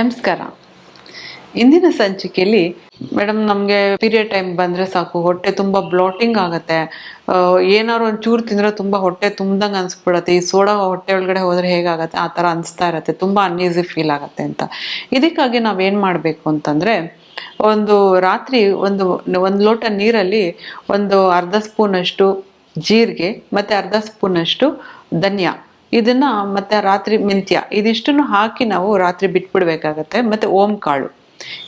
ನಮಸ್ಕಾರ. ಇಂದಿನ ಸಂಚಿಕೆಯಲ್ಲಿ ಮೇಡಮ್ ನಮಗೆ ಪೀರಿಯಡ್ ಟೈಮ್ ಬಂದರೆ ಸಾಕು, ಹೊಟ್ಟೆ ತುಂಬ ಬ್ಲಾಟಿಂಗ್ ಆಗುತ್ತೆ. ಏನಾದ್ರು ಒಂದು ಚೂರು ತಿಂದರೆ ತುಂಬ ಹೊಟ್ಟೆ ತುಂಬ್ದಂಗೆ ಅನಿಸ್ಬಿಡತ್ತೆ. ಈ ಸೋಡಾ ಹೊಟ್ಟೆ ಒಳಗಡೆ ಹೋದರೆ ಹೇಗಾಗತ್ತೆ? ಆ ಥರ ಅನಿಸ್ತಾ ಇರತ್ತೆ. ತುಂಬ ಅನ್ಈಸಿ ಫೀಲ್ ಆಗುತ್ತೆ ಅಂತ. ಇದಕ್ಕಾಗಿ ನಾವೇನು ಮಾಡಬೇಕು ಅಂತಂದರೆ, ಒಂದು ರಾತ್ರಿ ಒಂದು ಒಂದು ಲೋಟ ನೀರಲ್ಲಿ ಒಂದು ಅರ್ಧ ಸ್ಪೂನಷ್ಟು ಜೀರಿಗೆ, ಮತ್ತು ಅರ್ಧ ಸ್ಪೂನಷ್ಟು ಧನಿಯಾ. ಇದನ್ನ ಮತ್ತೆ ರಾತ್ರಿ ಮೆಂತ್ಯ, ಇದಿಷ್ಟನ್ನು ಹಾಕಿ ನಾವು ರಾತ್ರಿ ಬಿಟ್ಬಿಡ್ಬೇಕಾಗತ್ತೆ. ಮತ್ತೆ ಓಂ ಕಾಳು,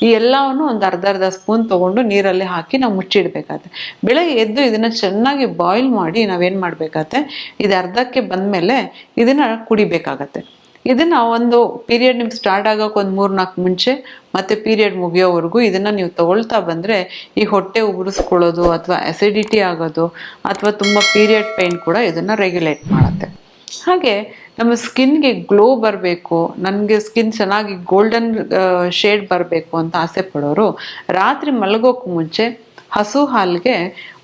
ಈ ಎಲ್ಲವನ್ನು ಒಂದು ಅರ್ಧ ಅರ್ಧ ಸ್ಪೂನ್ ತಗೊಂಡು ನೀರಲ್ಲಿ ಹಾಕಿ ನಾವು ಮುಚ್ಚಿಡ್ಬೇಕಾಗತ್ತೆ. ಬೆಳಗ್ಗೆ ಎದ್ದು ಇದನ್ನ ಚೆನ್ನಾಗಿ ಬಾಯ್ಲ್ ಮಾಡಿ ನಾವೇನ್ ಮಾಡ್ಬೇಕಾಗತ್ತೆ? ಇದು ಅರ್ಧಕ್ಕೆ ಬಂದ್ಮೇಲೆ ಇದನ್ನ ಕುಡಿಬೇಕಾಗತ್ತೆ. ಇದನ್ನ ಒಂದು ಪೀರಿಯಡ್ ನಿಮ್ಗೆ ಸ್ಟಾರ್ಟ್ ಆಗೋಕೆ ಒಂದು ಮೂರು ನಾಲ್ಕು ಮುಂಚೆ ಮತ್ತೆ ಪೀರಿಯಡ್ ಮುಗಿಯೋವರೆಗೂ ಇದನ್ನ ನೀವು ತಗೊಳ್ತಾ ಬಂದ್ರೆ ಈ ಹೊಟ್ಟೆ ಉಗುರಿಸ್ಕೊಳ್ಳೋದು ಅಥವಾ ಅಸಿಡಿಟಿ ಆಗೋದು ಅಥವಾ ತುಂಬಾ ಪೀರಿಯಡ್ ಪೈನ್ ಕೂಡ ಇದನ್ನ ರೆಗ್ಯುಲೇಟ್ ಮಾಡುತ್ತೆ. ಹಾಗೆ ನಮ್ಮ ಸ್ಕಿನ್ಗೆ ಗ್ಲೋ ಬರಬೇಕು, ನನಗೆ ಸ್ಕಿನ್ ಚೆನ್ನಾಗಿ ಗೋಲ್ಡನ್ ಶೇಡ್ ಬರಬೇಕು ಅಂತ ಆಸೆ ಪಡೋರು, ರಾತ್ರಿ ಮಲಗೋಕೆ ಮುಂಚೆ ಹಸು ಹಾಲಿಗೆ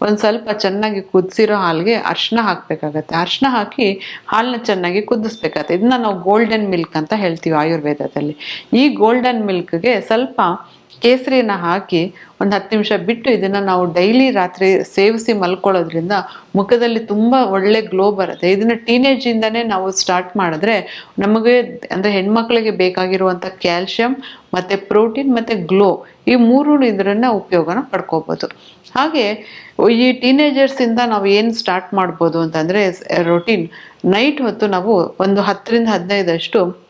ಒಂದು ಸ್ವಲ್ಪ ಚೆನ್ನಾಗಿ ಕುದಿಸಿರೋ ಹಾಲಿಗೆ ಅರ್ಶಿನ ಹಾಕಬೇಕಾಗತ್ತೆ. ಅರ್ಶಿನ ಹಾಕಿ ಹಾಲನ್ನ ಚೆನ್ನಾಗಿ ಕುದಿಸ್ಬೇಕಾಗತ್ತೆ. ಇದನ್ನ ನಾವು ಗೋಲ್ಡನ್ ಮಿಲ್ಕ್ ಅಂತ ಹೇಳ್ತೀವಿ ಆಯುರ್ವೇದದಲ್ಲಿ. ಈ ಗೋಲ್ಡನ್ ಮಿಲ್ಕ್ಗೆ ಸ್ವಲ್ಪ ಕೇಸರಿನ ಹಾಕಿ ಒಂದು ಹತ್ತು ನಿಮಿಷ ಬಿಟ್ಟು ಇದನ್ನು ನಾವು ಡೈಲಿ ರಾತ್ರಿ ಸೇವಿಸಿ ಮಲ್ಕೊಳ್ಳೋದ್ರಿಂದ ಮುಖದಲ್ಲಿ ತುಂಬ ಒಳ್ಳೆ ಗ್ಲೋ ಬರುತ್ತೆ. ಇದನ್ನು ಟೀನೇಜಿಂದನೇ ನಾವು ಸ್ಟಾರ್ಟ್ ಮಾಡಿದ್ರೆ ನಮಗೆ ಅಂದರೆ ಹೆಣ್ಮಕ್ಳಿಗೆ ಬೇಕಾಗಿರುವಂಥ ಕ್ಯಾಲ್ಶಿಯಂ ಮತ್ತು ಪ್ರೋಟೀನ್ ಮತ್ತು ಗ್ಲೋ ಈ ಮೂರು ಇದರನ್ನ ಉಪಯೋಗನ ಪಡ್ಕೋಬೋದು. ಹಾಗೆ ಈ ಟೀನೇಜರ್ಸಿಂದ ನಾವು ಏನು ಸ್ಟಾರ್ಟ್ ಮಾಡ್ಬೋದು ಅಂತಂದರೆ ರೊಟೀನ್ ನೈಟ್ ಹೊತ್ತು ನಾವು ಒಂದು ಹತ್ತರಿಂದ ಹದಿನೈದಷ್ಟು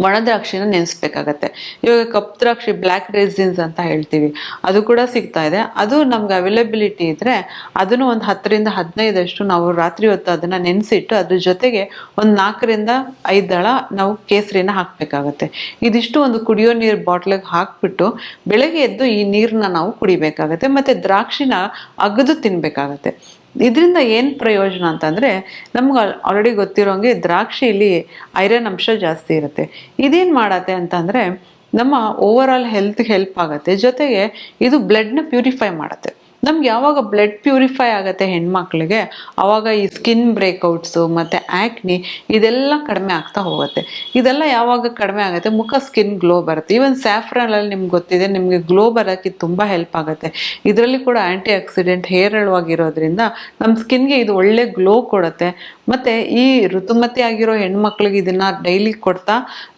ಒಣ ದ್ರಾಕ್ಷಿನ ನೆನೆಸ್ಬೇಕಾಗತ್ತೆ. ಇವಾಗ ಕಪ್ ದ್ರಾಕ್ಷಿ, ಬ್ಲ್ಯಾಕ್ ರೇಸಿನ್ಸ್ ಅಂತ ಹೇಳ್ತೀವಿ. ಅದು ಕೂಡ ಸಿಗ್ತಾ ಇದೆ. ಅದು ನಮ್ಗೆ ಅವೈಲಬಿಲಿಟಿ ಇದ್ರೆ ಅದನ್ನು ಒಂದು ಹತ್ತರಿಂದ ಹದಿನೈದಷ್ಟು ನಾವು ರಾತ್ರಿ ಹೊತ್ತು ಅದನ್ನ ನೆನೆಸಿಟ್ಟು ಅದ್ರ ಜೊತೆಗೆ ಒಂದು ನಾಲ್ಕರಿಂದ ಐದು ದಳ ನಾವು ಕೇಸರಿನ ಹಾಕಬೇಕಾಗತ್ತೆ. ಇದಿಷ್ಟು ಒಂದು ಕುಡಿಯೋ ನೀರು ಬಾಟ್ಲಿಗೆ ಹಾಕ್ಬಿಟ್ಟು ಬೆಳಗ್ಗೆ ಎದ್ದು ಈ ನೀರನ್ನ ನಾವು ಕುಡಿಬೇಕಾಗತ್ತೆ. ಮತ್ತೆ ದ್ರಾಕ್ಷಿನ ಅಗದು ತಿನ್ಬೇಕಾಗತ್ತೆ. ಇದರಿಂದ ಏನು ಪ್ರಯೋಜನ ಅಂತಂದರೆ ನಮ್ಗೆ ಆಲ್ರೆಡಿ ಗೊತ್ತಿರೋಂಗೆ ದ್ರಾಕ್ಷಿಲಿ ಐರನ್ ಅಂಶ ಜಾಸ್ತಿ ಇರುತ್ತೆ. ಇದೇನು ಮಾಡತ್ತೆ ಅಂತಂದರೆ ನಮ್ಮ ಓವರ್ ಆಲ್ ಹೆಲ್ತ್ಗೆ ಹೆಲ್ಪ್ ಆಗುತ್ತೆ. ಜೊತೆಗೆ ಇದು ಬ್ಲಡ್ನ ಪ್ಯೂರಿಫೈ ಮಾಡುತ್ತೆ. ನಮ್ಗೆ ಯಾವಾಗ ಬ್ಲಡ್ ಪ್ಯೂರಿಫೈ ಆಗುತ್ತೆ ಹೆಣ್ಮಕ್ಳಿಗೆ ಆವಾಗ ಈ ಸ್ಕಿನ್ ಬ್ರೇಕ್ಔಟ್ಸು ಮತ್ತು ಆ್ಯಕ್ನಿ ಇದೆಲ್ಲ ಕಡಿಮೆ ಆಗ್ತಾ ಹೋಗುತ್ತೆ. ಇದೆಲ್ಲ ಯಾವಾಗ ಕಡಿಮೆ ಆಗುತ್ತೆ? ಮುಖ ಸ್ಕಿನ್ ಗ್ಲೋ ಬರುತ್ತೆ. ಈವನ್ ಸ್ಯಾಫ್ರನಲ್ಲಿ ನಿಮ್ಗೆ ಗೊತ್ತಿದೆ, ನಿಮಗೆ ಗ್ಲೋ ಬರೋಕ್ಕೆ ತುಂಬ ಹೆಲ್ಪ್ ಆಗುತ್ತೆ. ಇದರಲ್ಲಿ ಕೂಡ ಆ್ಯಂಟಿ ಆಕ್ಸಿಡೆಂಟ್ ಹೇರಳವಾಗಿರೋದ್ರಿಂದ ನಮ್ಮ ಸ್ಕಿನ್ಗೆ ಇದು ಒಳ್ಳೆ ಗ್ಲೋ ಕೊಡುತ್ತೆ. ಮತ್ತು ಈ ಋತುಮತಿ ಆಗಿರೋ ಹೆಣ್ಮಕ್ಳಿಗೆ ಇದನ್ನು ಡೈಲಿ ಕೊಡ್ತಾ,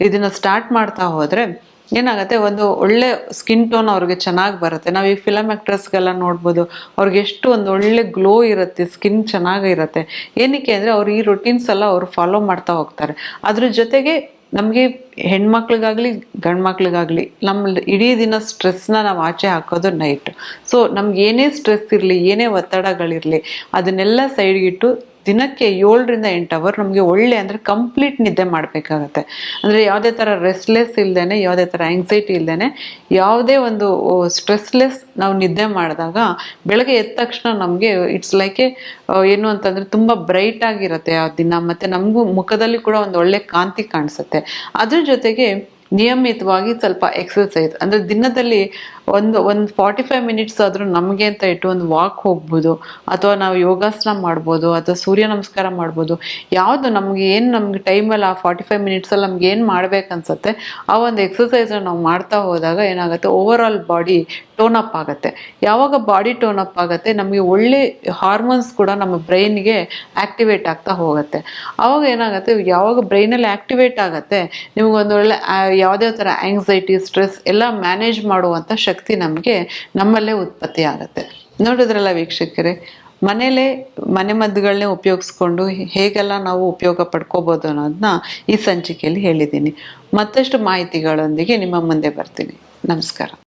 ಇದನ್ನು ಸ್ಟಾರ್ಟ್ ಮಾಡ್ತಾ ಹೋದರೆ ಏನಾಗುತ್ತೆ, ಒಂದು ಒಳ್ಳೆ ಸ್ಕಿನ್ ಟೋನ್ ಅವ್ರಿಗೆ ಚೆನ್ನಾಗಿ ಬರುತ್ತೆ. ನಾವು ಈ ಫಿಲಮ್ ಆ್ಯಕ್ಟ್ರೆಸ್ಗೆಲ್ಲ ನೋಡ್ಬೋದು, ಅವ್ರಿಗೆ ಎಷ್ಟು ಒಂದು ಒಳ್ಳೆ ಗ್ಲೋ ಇರುತ್ತೆ ಸ್ಕಿನ್ ಚೆನ್ನಾಗಿರುತ್ತೆ ಏನಕ್ಕೆ ಅಂದರೆ, ಅವ್ರು ಈ ರೊಟೀನ್ಸ್ ಎಲ್ಲ ಅವರು ಫಾಲೋ ಮಾಡ್ತಾ ಹೋಗ್ತಾರೆ. ಅದ್ರ ಜೊತೆಗೆ ನಮಗೆ ಹೆಣ್ಮಕ್ಳಿಗಾಗಲಿ ಗಂಡು ಮಕ್ಳಿಗಾಗಲಿ ನಮ್ಮ ಇಡೀ ದಿನ ಸ್ಟ್ರೆಸ್ನ ನಾವು ಆಚೆ ಹಾಕೋದು ನೈಟ್ ಸೊ ನಮ್ಗೆ ಏನೇ ಸ್ಟ್ರೆಸ್ ಇರಲಿ, ಏನೇ ಒತ್ತಡಗಳಿರಲಿ, ಅದನ್ನೆಲ್ಲ ಸೈಡ್ಗಿಟ್ಟು ದಿನಕ್ಕೆ ಏಳರಿಂದ ಎಂಟು ಅವರ್ ನಮಗೆ ಒಳ್ಳೆ ಅಂದರೆ ಕಂಪ್ಲೀಟ್ ನಿದ್ದೆ ಮಾಡಬೇಕಾಗತ್ತೆ. ಅಂದರೆ ಯಾವುದೇ ಥರ ರೆಸ್ಟ್ಲೆಸ್ ಇಲ್ದೇನೆ, ಯಾವುದೇ ಥರ ಆಂಗ್ಸೈಟಿ ಇಲ್ದೇನೆ, ಯಾವುದೇ ಒಂದು ಸ್ಟ್ರೆಸ್ಲೆಸ್ ನಾವು ನಿದ್ದೆ ಮಾಡಿದಾಗ ಬೆಳಗ್ಗೆ ಎದ್ದ ತಕ್ಷಣ ನಮಗೆ ಇಟ್ಸ್ ಲೈಕ್ ಏನು ಅಂತಂದರೆ ತುಂಬ ಬ್ರೈಟ್ ಆಗಿರುತ್ತೆ ಆ ದಿನ. ಮತ್ತು ನಮಗೂ ಮುಖದಲ್ಲಿ ಕೂಡ ಒಂದು ಒಳ್ಳೆ ಕಾಂತಿ ಕಾಣಿಸುತ್ತೆ. ಅದ್ರ ಜೊತೆಗೆ ನಿಯಮಿತವಾಗಿ ಸ್ವಲ್ಪ ಎಕ್ಸಸೈಸ್ ಅಂದರೆ ದಿನದಲ್ಲಿ ಒಂದು ಒಂದು ಫಾರ್ಟಿ ಫೈವ್ ಮಿನಿಟ್ಸ್ ಆದರೂ ನಮಗೆ ಅಂತ ಇಟ್ಟು ಒಂದು ವಾಕ್ ಹೋಗ್ಬೋದು, ಅಥವಾ ನಾವು ಯೋಗಾಸನ ಮಾಡ್ಬೋದು, ಅಥವಾ ಸೂರ್ಯ ನಮಸ್ಕಾರ ಮಾಡ್ಬೋದು, ಯಾವುದು ನಮಗೆ ಏನು ನಮ್ಗೆ ಟೈಮಲ್ಲಿ ಆ ಫಾರ್ಟಿ ಫೈವ್ ಮಿನಿಟ್ಸಲ್ಲಿ ನಮ್ಗೆ ಏನು ಮಾಡ್ಬೇಕು ಅನ್ಸುತ್ತೆ, ಆ ಒಂದು ಎಕ್ಸಸೈಸ್ನ ನಾವು ಮಾಡ್ತಾ ಹೋದಾಗ ಏನಾಗುತ್ತೆ over all body tone up ಆಗುತ್ತೆ. ಯಾವಾಗ ಬಾಡಿ ಟೋನ್ ಅಪ್ ಆಗುತ್ತೆ, ನಮಗೆ ಒಳ್ಳೆ ಹಾರ್ಮೋನ್ಸ್ ಕೂಡ ನಮ್ಮ ಬ್ರೈನ್ಗೆ ಆ್ಯಕ್ಟಿವೇಟ್ ಆಗ್ತಾ ಹೋಗುತ್ತೆ. ಆವಾಗ ಏನಾಗುತ್ತೆ, ಯಾವಾಗ ಬ್ರೈನಲ್ಲಿ ಆ್ಯಕ್ಟಿವೇಟ್ ಆಗುತ್ತೆ, ನಿಮ್ಗೆ ಒಂದು ಒಳ್ಳೆ ಯಾವುದೇ ಥರ ಆ್ಯಂಗ್ಸೈಟಿ ಸ್ಟ್ರೆಸ್ ಎಲ್ಲ ಮ್ಯಾನೇಜ್ ಮಾಡುವಂಥ ಶಕ್ತಿ ನಮಗೆ ನಮ್ಮಲ್ಲೇ ಉತ್ಪತ್ತಿ ಆಗುತ್ತೆ. ನೋಡಿದ್ರಲ್ಲ ವೀಕ್ಷಕರೇ ಮನೇಲೇ ಮನೆ ಮದ್ದುಗಳನ್ನೇ ಉಪಯೋಗಿಸ್ಕೊಂಡು ಹೇಗೆಲ್ಲ ನಾವು ಉಪಯೋಗ ಪಡ್ಕೋಬೋದು ಅನ್ನೋದನ್ನ ಈ ಸಂಚಿಕೆಯಲ್ಲಿ ಹೇಳಿದ್ದೀನಿ. ಮತ್ತಷ್ಟು ಮಾಹಿತಿಗಳೊಂದಿಗೆ ನಿಮ್ಮ ಮುಂದೆ ಬರ್ತೀನಿ. ನಮಸ್ಕಾರ.